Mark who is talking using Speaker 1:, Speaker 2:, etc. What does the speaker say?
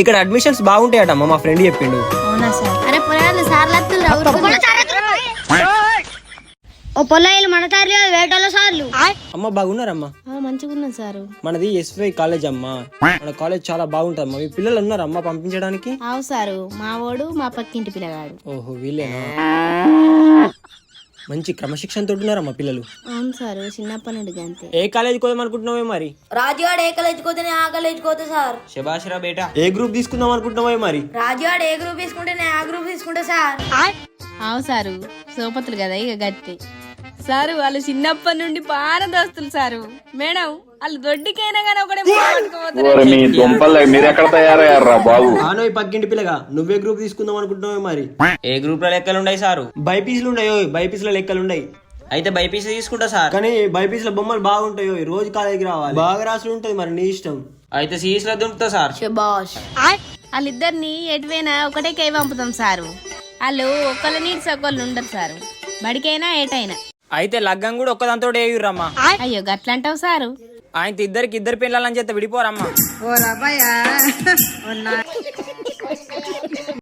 Speaker 1: ఇక్కడ అడ్మిషన్స్ బాగుంటాయటమ్మా మా ఫ్రెండ్ చెప్పిండు.
Speaker 2: అవునా సార్? అరే పొలాలు సార్లు
Speaker 3: ఓ పొలాయిలు సార్లు.
Speaker 1: అమ్మ బాగున్నారమ్మా?
Speaker 2: మంచిగా ఉన్నాం సారు.
Speaker 1: మనది ఎస్వై కాలేజ్ అమ్మా. మన కాలేజ్ చాలా బాగుంటుంది అమ్మా మీ పిల్లలు ఉన్నారమ్మా పంపించడానికి?
Speaker 2: అవు సారు మా వాడు మా పక్కింటి పిల్లగాడు.
Speaker 1: ఓహో వీళ్ళేనా? మంచి క్రమశిక్షణతో ఉన్నారమ్మా పిల్లలు.
Speaker 2: అవును సారు చిన్నప్పటి నుండి అంతే.
Speaker 1: ఏ కాలేజీకి పోదాం అనుకుంటున్నావే మరి?
Speaker 4: రాజుగాడు ఏ కాలేజ్ పోతే ఆ కాలేజ్ పోతే సార్.
Speaker 1: శబాష్ రా బేటా. ఏ గ్రూప్ తీసుకుందాం అనుకుంటున్నావే మరి?
Speaker 4: రాజుగాడు ఏ గ్రూప్ తీసుకుంటే నేను ఆ గ్రూప్ తీసుకుంటా సార్.
Speaker 2: అవు సారు సోపతులు కదా ఇక గట్టి. సారు వాళ్ళు చిన్నప్పటి నుండి బాగా దోస్తులు సారు. మేడం వాళ్ళు దొడ్డికైనా కానీ ఒకటే పట్టుకుపోతారు
Speaker 5: మీ దుంపలు మీరు ఎక్కడ తయారయ్యారా బాబు?
Speaker 1: ఆనో ఈ పక్కింటి పిల్లగా నువ్వే గ్రూప్ తీసుకుందాం అనుకుంటున్నావే మరి? ఏ గ్రూప్లో లెక్కలు ఉన్నాయి సారు? బైపీసీలు ఉన్నాయో బైపీసీలో లెక్కలు ఉన్నాయి అయితే బైపీసీ తీసుకుంటా సార్. కానీ బైపీసీ లో బొమ్మలు బాగుంటాయో రోజు కాలేజీకి రావాలి. బాగా రాసులు ఉంటుంది మరి నీ ఇష్టం. అయితే సిఎస్లో దుంపుతా సార్.
Speaker 4: శబాష్
Speaker 2: వాళ్ళిద్దరిని ఎటువైనా ఒకటే కై పంపుతాం సారు. వాళ్ళు ఒకళ్ళ నీడ్స్ ఒకళ్ళు ఉండరు సారు. బడికైనా ఏటైనా.
Speaker 1: అయితే లగ్గం కూడా ఒక్కదాంతో ఏయుర్రమ్మా.
Speaker 2: అయ్యో గట్లంటావు సారు.
Speaker 1: ఆయనతో ఇద్దరికి ఇద్దరు పిల్లలని చెప్తే విడిపోరమ్మా. ఓ రబ్బయ్యా